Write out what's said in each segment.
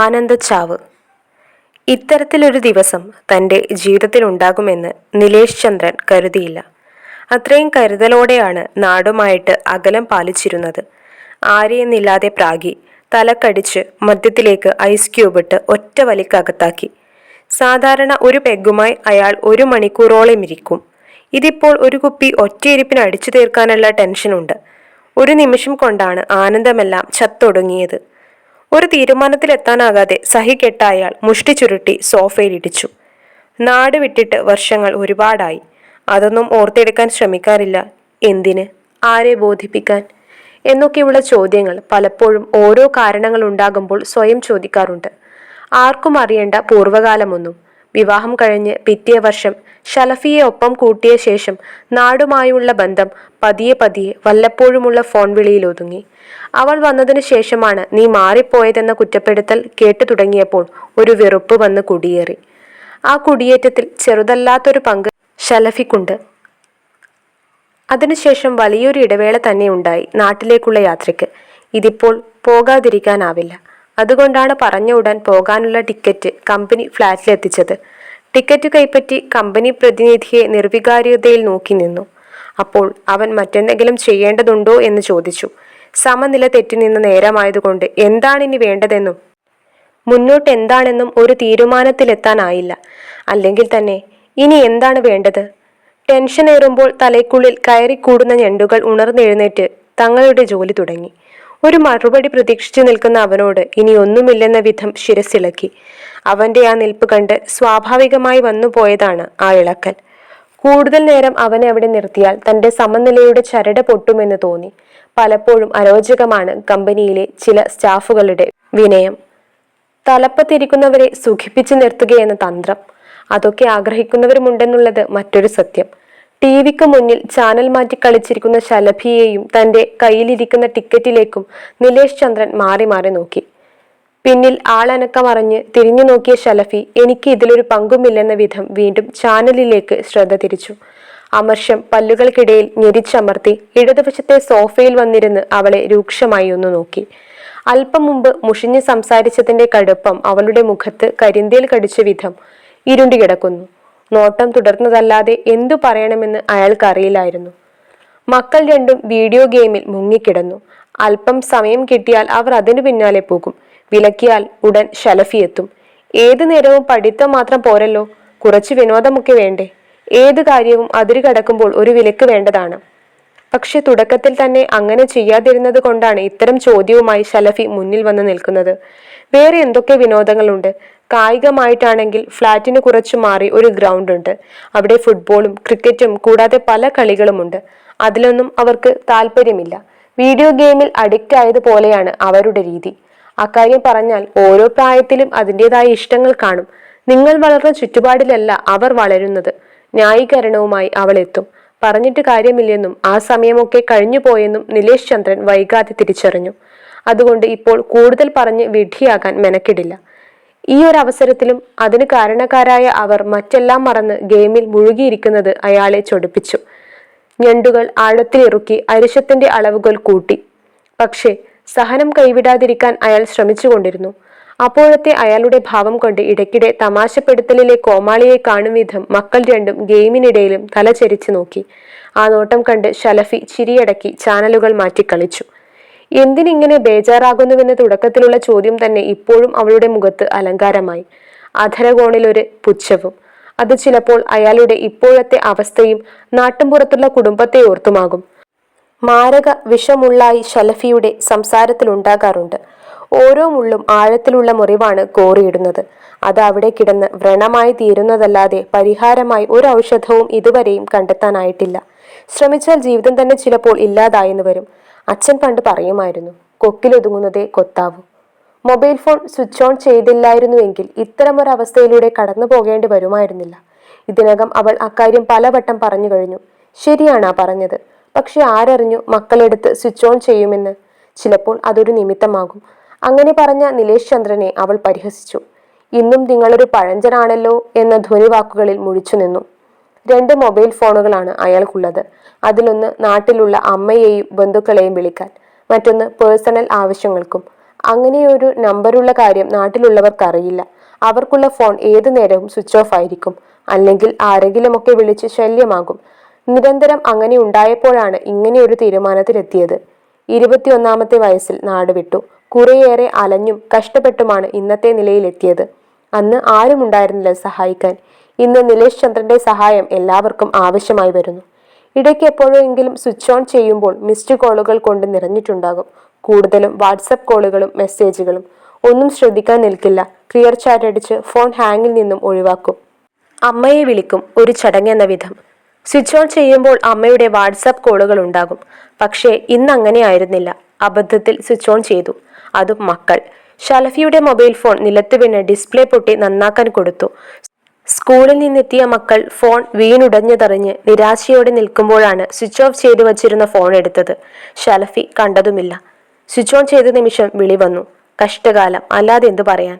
ആനന്ദച്ചാവ്. ഇത്തരത്തിലൊരു ദിവസം തന്റെ ജീവിതത്തിലുണ്ടാകുമെന്ന് നിലേഷ് ചന്ദ്രൻ കരുതിയില്ല. അത്രയും കരുതലോടെയാണ് നാടുമായിട്ട് അകലം പാലിച്ചിരുന്നത്. ആരെയെന്നില്ലാതെ പ്രാഗി തലക്കടിച്ച് മദ്യത്തിലേക്ക് ഐസ് ക്യൂബിട്ട് ഒറ്റ വലിക്കകത്താക്കി. സാധാരണ ഒരു പെഗുമായി അയാൾ ഒരു മണിക്കൂറോളം ഇരിക്കും. ഇതിപ്പോൾ ഒരു കുപ്പി ഒറ്റയിരിപ്പിന് അടിച്ചു തീർക്കാനുള്ള ടെൻഷനുണ്ട്. ഒരു നിമിഷം കൊണ്ടാണ് ആനന്ദമെല്ലാം ചത്തൊടുങ്ങിയത്. ഒരു തീരുമാനത്തിലെത്താനാകാതെ സഹികെട്ട അയാൾ മുഷ്ടി ചുരുട്ടി സോഫയിലിടിച്ചു. നാട് വിട്ടിട്ട് വർഷങ്ങൾ ഒരുപാടായി. അതൊന്നും ഓർത്തെടുക്കാൻ ശ്രമിക്കാറില്ല. എന്തിന്? ആരെ ബോധിപ്പിക്കാൻ? എന്നൊക്കെയുള്ള ചോദ്യങ്ങൾ പലപ്പോഴും ഓരോ കാരണങ്ങൾ ഉണ്ടാകുമ്പോൾ സ്വയം ചോദിക്കാറുണ്ട്. ആർക്കും അറിയേണ്ട പൂർവകാലമൊന്നും. വിവാഹം കഴിഞ്ഞ് പിറ്റേ വർഷം ഷലഫിയെ ഒപ്പം കൂട്ടിയ ശേഷം നാടുമായുള്ള ബന്ധം പതിയെ പതിയെ വല്ലപ്പോഴുമുള്ള ഫോൺ വിളിയിൽ ഒതുങ്ങി. അവൾ വന്നതിന് ശേഷമാണ് നീ മാറിപ്പോയതെന്ന കുറ്റപ്പെടുത്തൽ കേട്ടു തുടങ്ങിയപ്പോൾ ഒരു വെറുപ്പ് വന്ന് കുടിയേറി. ആ കുടിയേറ്റത്തിൽ ചെറുതല്ലാത്തൊരു പങ്ക് ഷലഫിക്കുണ്ട് അതിനുശേഷം വലിയൊരു ഇടവേള തന്നെ ഉണ്ടായി നാട്ടിലേക്കുള്ള യാത്രയ്ക്ക്. ഇതിപ്പോൾ പോകാതിരിക്കാനാവില്ല. അതുകൊണ്ടാണ് പറഞ്ഞ ഉടൻ പോകാനുള്ള ടിക്കറ്റ് കമ്പനി ഫ്ലാറ്റിലെത്തിച്ചത്. ടിക്കറ്റ് കൈപ്പറ്റി കമ്പനി പ്രതിനിധിയെ നിർവികാര്യതയിൽ നോക്കി നിന്നു. അപ്പോൾ അവൻ മറ്റെന്തെങ്കിലും ചെയ്യേണ്ടതുണ്ടോ എന്ന് ചോദിച്ചു. സമനില തെറ്റി നിന്ന് നേരമായതുകൊണ്ട് എന്താണ് ഇനി വേണ്ടതെന്നും? മുന്നോട്ട് എന്താണെന്നും ഒരു തീരുമാനത്തിലെത്താനായില്ല. അല്ലെങ്കിൽ തന്നെ ഇനി എന്താണ് വേണ്ടത്? ടെൻഷൻ ഏറുമ്പോൾ തലയ്ക്കുള്ളിൽ കയറിക്കൂടുന്ന ഞണ്ടുകൾ ഉണർന്നെഴുന്നേറ്റ് തങ്ങളുടെ ജോലി തുടങ്ങി. ഒരു മറുപടി പ്രതീക്ഷിച്ചു നിൽക്കുന്ന അവനോട് ഇനി ഒന്നുമില്ലെന്ന വിധം ശിരസിളക്കി അവന്റെ ആ നിൽപ്പ് കണ്ട് സ്വാഭാവികമായി വന്നുപോയതാണ് ആ ഇളക്കൽ. കൂടുതൽ നേരം അവനെ അവിടെ നിർത്തിയാൽ തന്റെ സമനിലയുടെ ചരട് പൊട്ടുമെന്ന് തോന്നി. പലപ്പോഴും അരോചകമാണ് കമ്പനിയിലെ ചില സ്റ്റാഫുകളുടെ വിനയം. തലപ്പത്തിരിക്കുന്നവരെ സുഖിപ്പിച്ചു നിർത്തുകയെന്ന തന്ത്രം. അതൊക്കെ ആഗ്രഹിക്കുന്നവരുമുണ്ടെന്നുള്ളത് മറ്റൊരു സത്യം. ടി വിക്ക് മുന്നിൽ ചാനൽ മാറ്റി കളിച്ചിരിക്കുന്ന ശലഭിയെയും തന്റെ കയ്യിലിരിക്കുന്ന ടിക്കറ്റിലേക്കും നിലേഷ് ചന്ദ്രൻ മാറി മാറി നോക്കി. പിന്നിൽ ആളനക്കമറിഞ്ഞ് തിരിഞ്ഞു നോക്കിയ ശലഫി എനിക്ക് ഇതിലൊരു പങ്കുമില്ലെന്ന വിധം വീണ്ടും ചാനലിലേക്ക് ശ്രദ്ധ തിരിച്ചു. അമർഷം പല്ലുകൾക്കിടയിൽ ഞെരിച്ചമർത്തി ഇടതുവശത്തെ സോഫയിൽ വന്നിരുന്ന് അവളെ രൂക്ഷമായി ഒന്ന് നോക്കി. അല്പം മുമ്പ് മുഷിഞ്ഞ് സംസാരിച്ചതിന്റെ കടുപ്പം അവളുടെ മുഖത്ത് കരിന്തേൽ കടിച്ച വിധം ഇരുണ്ടി കിടക്കുന്നു നോട്ടം തുടർന്നതല്ലാതെ എന്തു പറയണമെന്ന് അയാൾക്കറിയില്ലായിരുന്നു. മക്കൾ രണ്ടും വീഡിയോ ഗെയിമിൽ മുങ്ങിക്കിടന്നു. അല്പം സമയം കിട്ടിയാൽ അവർ അതിനു പിന്നാലെ പോകും. വിലക്കിയാൽ ഉടൻ ഷലഫി എത്തും. ഏതു നേരവും പഠിത്തം മാത്രം പോരല്ലോ? കുറച്ച് വിനോദമൊക്കെ വേണ്ടേ? ഏത് കാര്യവും അതിരുകടക്കുമ്പോൾ ഒരു വിലക്ക് വേണ്ടതാണ്. പക്ഷെ തുടക്കത്തിൽ തന്നെ അങ്ങനെ ചെയ്യാതിരുന്നത് കൊണ്ടാണ് ഇത്തരം ചോദ്യവുമായി ശലഫി മുന്നിൽ വന്ന് നിൽക്കുന്നത്. വേറെ എന്തൊക്കെ വിനോദങ്ങളുണ്ട്? കായികമായിട്ടാണെങ്കിൽ ഫ്ലാറ്റിന് കുറച്ചു മാറി ഒരു ഗ്രൗണ്ട് ഉണ്ട്. അവിടെ ഫുട്ബോളും ക്രിക്കറ്റും കൂടാതെ പല കളികളുമുണ്ട്. അതിലൊന്നും അവർക്ക് താല്പര്യമില്ല. വീഡിയോ ഗെയിമിൽ അഡിക്റ്റ് ആയതുപോലെയാണ് അവരുടെ രീതി. അക്കാര്യം പറഞ്ഞാൽ ഓരോ പ്രായത്തിലും അതിന്റെതായ ഇഷ്ടങ്ങൾ കാണും. നിങ്ങൾ വളർന്ന ചുറ്റുപാടിലല്ല അവർ വളരുന്നത്. ന്യായീകരണവുമായി അവൾ എത്തും. പറഞ്ഞിട്ട് കാര്യമില്ലെന്നും ആ സമയമൊക്കെ കഴിഞ്ഞു പോയെന്നും നിലേഷ് ചന്ദ്രൻ വൈകാതെ തിരിച്ചറിഞ്ഞു. അതുകൊണ്ട് ഇപ്പോൾ കൂടുതൽ പറഞ്ഞ് വിഡ്ഢിയാകാൻ മെനക്കിടില്ല. ഈ ഒരു അവസരത്തിലും അതിന് കാരണക്കാരായ അവർ മറ്റെല്ലാം മറന്ന് ഗെയിമിൽ മുഴുകിയിരിക്കുന്നത് അയാളെ ചൊടിപ്പിച്ചു. ഞണ്ടുകൾ ആഴത്തിലിറുക്കി അരിശത്തിന്റെ അളവുകൾ കൂട്ടി. പക്ഷേ സഹനം കൈവിടാതിരിക്കാൻ അയാൾ ശ്രമിച്ചുകൊണ്ടിരുന്നു. അപ്പോഴത്തെ അയാളുടെ ഭാവം കൊണ്ട് ഇടയ്ക്കിടെ തമാശപ്പെടുത്തലിലെ കോമാളിയെ കാണും വിധം മക്കൾ രണ്ടും ഗെയിമിനിടയിലും തലചരിച്ചു നോക്കി. ആ നോട്ടം കണ്ട് ഷലഫി ചിരിയടക്കി ചാനലുകൾ മാറ്റിക്കളിച്ചു എന്തിനിങ്ങനെ ബേജാറാകുന്നുവെന്ന തുടക്കത്തിലുള്ള ചോദ്യം തന്നെ ഇപ്പോഴും അവളുടെ മുഖത്ത് അലങ്കാരമായി. അധരകോണിലൊരു പുച്ഛവും. അത് ചിലപ്പോൾ അയാളുടെ ഇപ്പോഴത്തെ അവസ്ഥയും നാട്ടുംപുറത്തുള്ള കുടുംബത്തെ ഓർത്തുമാകും. മാരക വിഷമുള്ളായി ഷലഫിയുടെ സംസാരത്തിലുണ്ടാകാറുണ്ട്. ഓരോ മുള്ളും ആഴത്തിലുള്ള മുറിവാണ് കോറിയിടുന്നത്. അത് അവിടെ കിടന്ന് വ്രണമായി തീരുന്നതല്ലാതെ പരിഹാരമായി ഒരു ഔഷധവും ഇതുവരെയും കണ്ടെത്താനായിട്ടില്ല. ശ്രമിച്ചാൽ ജീവിതം തന്നെ ചിലപ്പോൾ ഇല്ലാതായെന്ന് വരും. അച്ഛൻ പണ്ട് പറയുമായിരുന്നു കൊക്കിലൊതുങ്ങുന്നതേ കൊത്താവൂ. മൊബൈൽ ഫോൺ സ്വിച്ച് ഓൺ ചെയ്തില്ലായിരുന്നുവെങ്കിൽ ഇത്തരമൊരവസ്ഥയിലൂടെ കടന്നു പോകേണ്ടി വരുമായിരുന്നില്ല. ഇതിനകം അവൾ അക്കാര്യം പലവട്ടം പറഞ്ഞു കഴിഞ്ഞു. ശരിയാണ് ആ പറഞ്ഞത്. പക്ഷെ ആരറിഞ്ഞു മക്കളെടുത്ത് സ്വിച്ച് ഓൺ ചെയ്യുമെന്ന്. ചിലപ്പോൾ അതൊരു നിമിത്തമാകും. അങ്ങനെ പറഞ്ഞ നിലേഷ് ചന്ദ്രനെ അവൾ പരിഹസിച്ചു. ഇന്നും നിങ്ങളൊരു പഴഞ്ചനാണല്ലോ എന്ന ധ്വനിവാക്കുകളിൽ മുഴിച്ചു നിന്നു. രണ്ട് മൊബൈൽ ഫോണുകളാണ് അയാൾക്കുള്ളത്. അതിലൊന്ന് നാട്ടിലുള്ള അമ്മയെയും ബന്ധുക്കളെയും വിളിക്കാൻ മറ്റൊന്ന് പേഴ്സണൽ ആവശ്യങ്ങൾക്കും. അങ്ങനെയൊരു നമ്പറുള്ള കാര്യം നാട്ടിലുള്ളവർക്കറിയില്ല അവർക്കുള്ള ഫോൺ ഏതു നേരവും സ്വിച്ച് ഓഫ് ആയിരിക്കും. അല്ലെങ്കിൽ ആരെങ്കിലുമൊക്കെ വിളിച്ച് ശല്യമാകും. നിരന്തരം അങ്ങനെ ഉണ്ടായപ്പോഴാണ് ഇങ്ങനെയൊരു തീരുമാനത്തിലെത്തിയത്. ഇരുപത്തിയൊന്നാമത്തെ വയസ്സിൽ നാട് വിട്ടു. കുറേയേറെ അലഞ്ഞും കഷ്ടപ്പെട്ടുമാണ് ഇന്നത്തെ നിലയിലെത്തിയത്. അന്ന് ആരും ഉണ്ടായിരുന്നില്ല സഹായിക്കാൻ. ഇന്ന് നിലേഷ് ചന്ദ്രന്റെ സഹായം എല്ലാവർക്കും ആവശ്യമായി വരുന്നു. ഇടയ്ക്ക് എപ്പോഴെങ്കിലും സ്വിച്ച് ഓൺ ചെയ്യുമ്പോൾ മിസ്ഡ് കോളുകൾ കൊണ്ട് നിറഞ്ഞിട്ടുണ്ടാകും. കൂടുതലും വാട്സപ്പ് കോളുകളും മെസ്സേജുകളും. ഒന്നും ശ്രദ്ധിക്കാൻ നിൽക്കില്ല. ക്ലിയർ ചാറ്റ് അടിച്ച് ഫോൺ ഹാങ്ങിൽ നിന്നും ഒഴിവാക്കും. അമ്മയെ വിളിക്കും ഒരു ചടങ്ങെന്ന വിധം. സ്വിച്ച് ഓൺ ചെയ്യുമ്പോൾ അമ്മയുടെ വാട്സപ്പ് കോളുകൾ ഉണ്ടാകും. പക്ഷേ ഇന്ന് അങ്ങനെയായിരുന്നില്ല. അബദ്ധത്തിൽ സ്വിച്ച് ഓൺ ചെയ്തു. അതും മക്കൾ. ഷലഫിയുടെ മൊബൈൽ ഫോൺ നിലത്ത് വീണ് ഡിസ്പ്ലേ പൊട്ടി നന്നാക്കാൻ കൊടുത്തു. സ്കൂളിൽ നിന്നെത്തിയ മക്കൾ ഫോൺ വീണുടഞ്ഞതറിഞ്ഞ് നിരാശയോടെ നിൽക്കുമ്പോഴാണ് സ്വിച്ച് ഓഫ് ചെയ്തു വച്ചിരുന്ന ഫോൺ എടുത്തത്. ഷലഫി കണ്ടതുമില്ല. സ്വിച്ച് ഓൺ ചെയ്ത നിമിഷം വിളി വന്നു. കഷ്ടകാലം അല്ലാതെ എന്തു പറയാൻ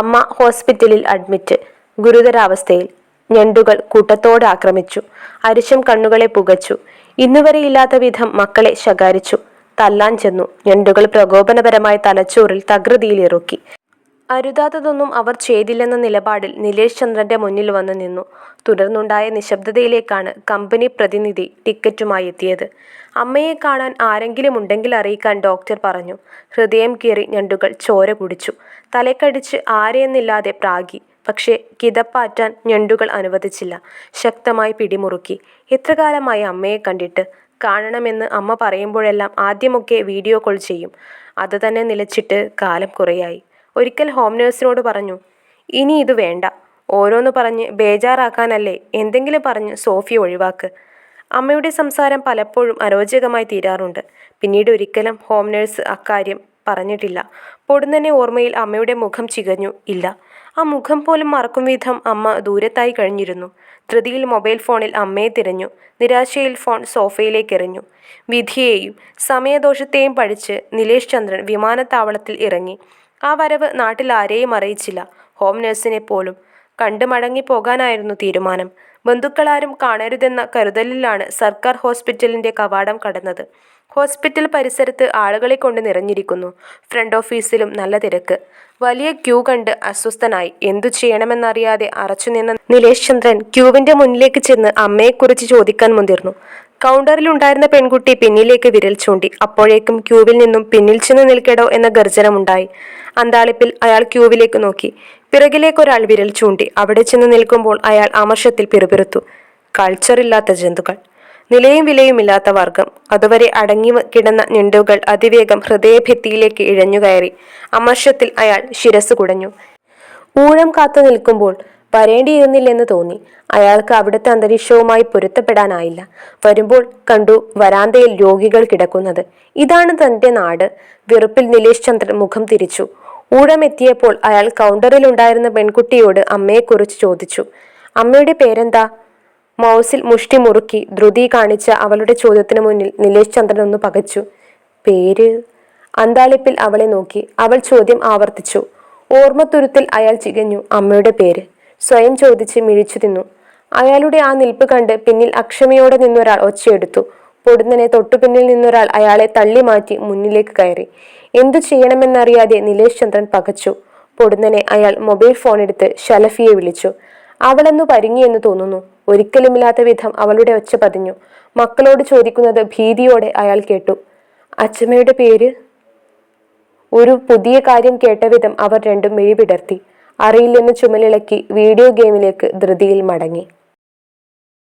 അമ്മ ഹോസ്പിറ്റലിൽ അഡ്മിറ്റ്. ഗുരുതരാവസ്ഥയിൽ. ഞണ്ടുകൾ കൂട്ടത്തോടെ ആക്രമിച്ചു. അരിശം കണ്ണുകളെ പുകച്ചു. ഇന്നുവരെ ഇല്ലാത്ത വിധം മക്കളെ ശകാരിച്ചു. തല്ലാൻ ചെന്നു. ഞണ്ടുകൾ പ്രകോപനപരമായ തലച്ചോറിൽ തകൃതിയിലിറുക്കി. അരുതാത്തതൊന്നും അവർ ചെയ്തില്ലെന്ന നിലപാടിൽ നിലേഷ് ചന്ദ്രന്റെ മുന്നിൽ വന്നു നിന്നു. തുടർന്നുണ്ടായ നിശബ്ദതയിലേക്കാണ് കമ്പനി പ്രതിനിധി ടിക്കറ്റുമായി എത്തിയത്. അമ്മയെ കാണാൻ ആരെങ്കിലും ഉണ്ടെങ്കിൽ അറിയിക്കാൻ ഡോക്ടർ പറഞ്ഞു. ഹൃദയം കീറി ഞണ്ടുകൾ ചോര കുടിച്ചു. തലക്കടിച്ച് ആരെയെന്നില്ലാതെ പ്രാഗി. പക്ഷേ കിതപ്പാറ്റാൻ ഞണ്ടുകൾ അനുവദിച്ചില്ല. ശക്തമായി പിടിമുറുക്കി. എത്ര കാലമായി അമ്മയെ കണ്ടിട്ട് കാണണമെന്ന് അമ്മ പറയുമ്പോഴെല്ലാം ആദ്യമൊക്കെ വീഡിയോ കോൾ ചെയ്യും. അത് തന്നെ നിലച്ചിട്ട് കാലം കുറയായി. ഒരിക്കൽ ഹോം നേഴ്സിനോട് പറഞ്ഞു ഇനി ഇത് വേണ്ട. ഓരോന്ന് പറഞ്ഞ് ബേജാറാക്കാനല്ലേ. എന്തെങ്കിലും പറഞ്ഞ് സോഫി ഒഴിവാക്ക്. അമ്മയുടെ സംസാരം പലപ്പോഴും അരോചകമായി തീരാറുണ്ട്. പിന്നീട് ഒരിക്കലും ഹോം നേഴ്സ് അക്കാര്യം പറഞ്ഞിട്ടില്ല. പൊടുന്നനെ ഓർമ്മയിൽ അമ്മയുടെ മുഖം ചികഞ്ഞു. ഇല്ല ആ മുഖം പോലും മറക്കും വിധം അമ്മ ദൂരത്തായി കഴിഞ്ഞിരുന്നു. ധൃതിയിൽ മൊബൈൽ ഫോണിൽ അമ്മയെ തിരഞ്ഞു. നിരാശയിൽ ഫോൺ സോഫയിലേക്ക് എറിഞ്ഞു വിധിയെയും സമയദോഷത്തെയും പഠിച്ച് നിലേഷ് ചന്ദ്രൻ വിമാനത്താവളത്തിൽ ഇറങ്ങി. ആ വരവ് നാട്ടിൽ ആരെയും അറിയിച്ചില്ല. ഹോം നഴ്സിനെ പോലും കണ്ടു മടങ്ങി പോകാനായിരുന്നു തീരുമാനം. ബന്ധുക്കളാരും കാണരുതെന്ന കരുതലിലാണ് സർക്കാർ ഹോസ്പിറ്റലിന്റെ കവാടം കടന്നത്. ഹോസ്പിറ്റൽ പരിസരത്ത് ആളുകളെ കൊണ്ട് നിറഞ്ഞിരിക്കുന്നു. ഫ്രണ്ട് ഓഫീസിലും നല്ല തിരക്ക്. വലിയ ക്യൂ കണ്ട് അസ്വസ്ഥനായി. എന്തു ചെയ്യണമെന്നറിയാതെ അറച്ചുനിന്ന നിലേഷ് ചന്ദ്രൻ ക്യൂവിന്റെ മുന്നിലേക്ക് ചെന്ന് അമ്മയെക്കുറിച്ച് ചോദിക്കാൻ മുതിർന്നു. കൗണ്ടറിലുണ്ടായിരുന്ന പെൺകുട്ടി പിന്നിലേക്ക് വിരൽ ചൂണ്ടി. അപ്പോഴേക്കും ക്യൂവിൽ നിന്നും പിന്നിൽ ചെന്ന് നിൽക്കടോ എന്ന ഗർജനമുണ്ടായി. അന്താളിപ്പിൽ അയാൾ ക്യൂവിലേക്ക് നോക്കി. പിറകിലേക്ക് ഒരാൾ വിരൽ ചൂണ്ടി. അവിടെ ചെന്ന് നിൽക്കുമ്പോൾ അയാൾ അമർഷത്തിൽ പിറുപിറുത്തു. കൾച്ചറില്ലാത്ത ജന്തുക്കൾ. നിലയും വിലയുമില്ലാത്ത വർഗം അതുവരെ അടങ്ങി കിടന്ന ഞുണ്ടുകൾ അതിവേഗം ഹൃദയഭിത്തിയിലേക്ക് ഇഴഞ്ഞുകയറി അമർഷത്തിൽ അയാൾ ശിരസ് കുടഞ്ഞു. ഊഴം കാത്തു നിൽക്കുമ്പോൾ വരേണ്ടിയിരുന്നില്ലെന്ന് തോന്നി. അയാൾക്ക് അവിടുത്തെ അന്തരീക്ഷവുമായി പൊരുത്തപ്പെടാനായില്ല. വരുമ്പോൾ കണ്ടു വരാന്തയിൽ രോഗികൾ കിടക്കുന്നത്. ഇതാണ് തന്റെ നാട്. വെറുപ്പിൽ നിലേഷ് ചന്ദ്രൻ മുഖം തിരിച്ചു. ഊഴമെത്തിയപ്പോൾ അയാൾ കൗണ്ടറിൽ ഉണ്ടായിരുന്ന പെൺകുട്ടിയോട് അമ്മയെക്കുറിച്ച് ചോദിച്ചു. അമ്മയുടെ പേരെന്താ? മൗസിൽ മുഷ്ടി മുറുക്കി ധൃതി കാണിച്ച അവളുടെ ചോദ്യത്തിന് മുന്നിൽ നിലേഷ് ചന്ദ്രൻ ഒന്ന് പകച്ചു. പേര്? അന്താളിപ്പിൽ അവളെ നോക്കി അവൾ ചോദ്യം ആവർത്തിച്ചു. ഓർമ്മത്തുരുത്തിൽ അയാൾ ചികഞ്ഞു അമ്മയുടെ പേര്. സ്വയം ചോദിച്ച് മിഴിച്ചു തിന്നു. അയാളുടെ ആ നിൽപ്പ് കണ്ട് പിന്നിൽ അക്ഷമയോടെ നിന്നൊരാൾ ഒച്ചയെടുത്തു. പൊടുന്നനെ തൊട്ടുപിന്നിൽ നിന്നൊരാൾ അയാളെ തള്ളി മാറ്റി മുന്നിലേക്ക് കയറി. എന്തു ചെയ്യണമെന്നറിയാതെ നിലേഷ് ചന്ദ്രൻ പകച്ചു. പൊടുന്നനെ അയാൾ മൊബൈൽ ഫോൺ എടുത്ത് ഷലഫിയെ വിളിച്ചു. അവളെന്നു പരിങ്ങിയെന്ന് തോന്നുന്നു. ഒരിക്കലുമില്ലാത്ത വിധം അവളുടെ ഒച്ച പതിഞ്ഞു. മക്കളോട് ചോദിക്കുന്നത് ഭീതിയോടെ അയാൾ കേട്ടു. അച്ഛമ്മയുടെ പേര്? ഒരു പുതിയ കാര്യം കേട്ട വിധം അവർ രണ്ടും മിഴിവിടർത്തി അറിയില്ലെന്ന് ചുമലിളക്കി വീഡിയോ ഗെയിമിലേക്ക് ധൃതിയിൽ മടങ്ങി.